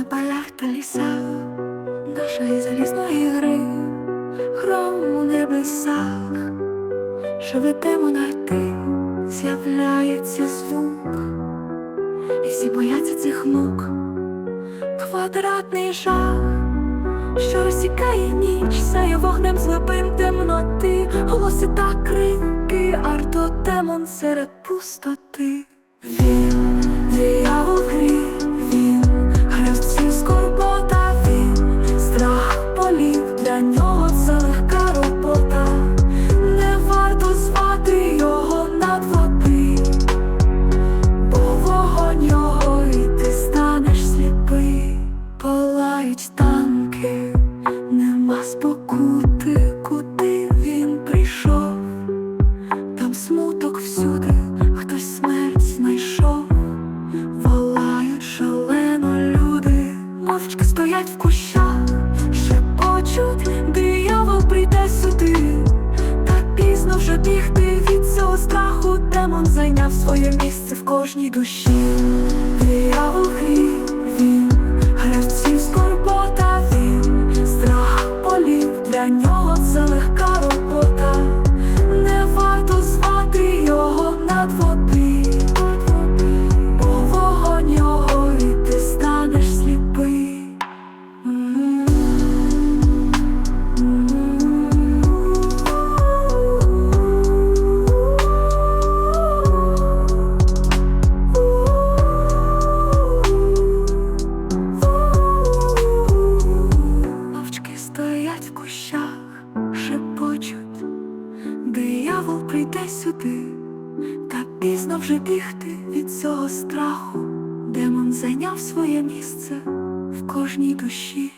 на полях та лісах нашої залізної гри, Хром у небесах, що ведемо, найти з'являється звук, і всі бояться цих мук, квадратний жах, що розсікає ніч, сяє вогнем злобим темноти, голоси та крики, артотемон серед пустоти. Він, для нього робота, не варто звати його над води, бо вогонь його і ти станеш сліпий, палають танки, нема спокути, куди він прийшов. Там смуток всюди, хтось смерть знайшов, волають шалено люди, мовчки стоять в кущах, демон зайняв своє місце в кожній душі. Диявол грі, він, Диявол прийде сюди, та пізно вже бігти від цього страху. Демон зайняв своє місце в кожній душі.